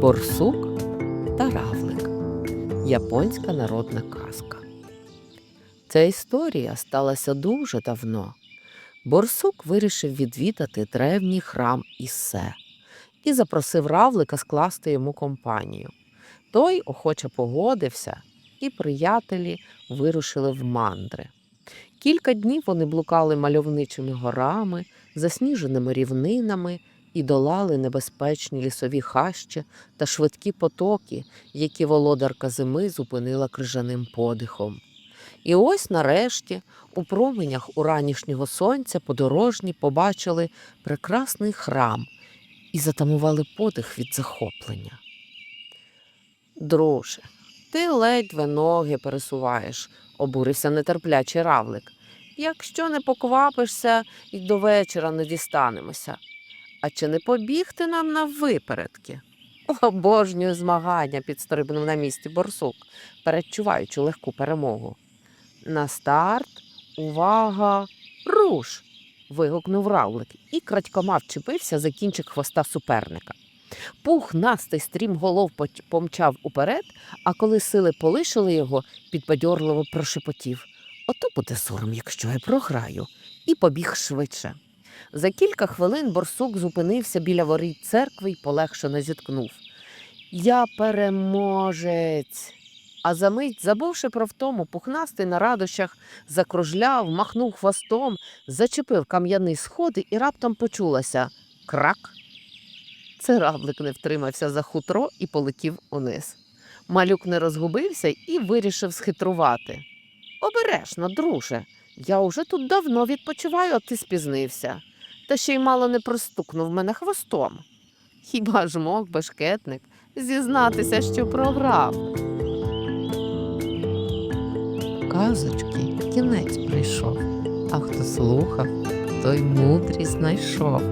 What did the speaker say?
Борсук та равлик. Японська народна казка. Ця історія сталася дуже давно. Борсук вирішив відвідати древній храм Ісе і запросив равлика скласти йому компанію. Той охоче погодився, і приятелі вирушили в мандри. Кілька днів вони блукали мальовничими горами, засніженими рівнинами і долали небезпечні лісові хащі та швидкі потоки, які володарка зими зупинила крижаним подихом. І ось нарешті, у променях уранішнього сонця подорожні побачили прекрасний храм і затамували подих від захоплення. Друже, ти ледве ноги пересуваєш, обурився нетерплячий равлик. Якщо не поквапишся, і до вечора не дістанемося. А чи не побігти нам на випередки? Обожнюю змагання, підстрибнув на місці борсук, передчуваючи легку перемогу. На старт, увага, руш. вигукнув равлик і крадькома вчепився за кінчик хвоста суперника. Пухнастий стрім голов помчав уперед, а коли сили полишили його, підбадьорливо прошепотів. Ото буде сором, якщо я програю, і побіг швидше. За кілька хвилин борсук зупинився біля воріт церкви й полегшено зіткнув. Я переможець. А за мить, забувши про втому, пухнастий на радощах закружляв, махнув хвостом, зачепив кам'яний сходи і раптом почулося крак. Це равлик не втримався за хутро і полетів униз. Малюк не розгубився і вирішив схитрувати. Обережно, друже. Я уже тут давно відпочиваю, а ти спізнився. Та ще й мало не простукнув мене хвостом. Хіба ж мог бешкетник зізнатися, що програв? Казочки кінець прийшов, а хто слухав, той мудрість знайшов.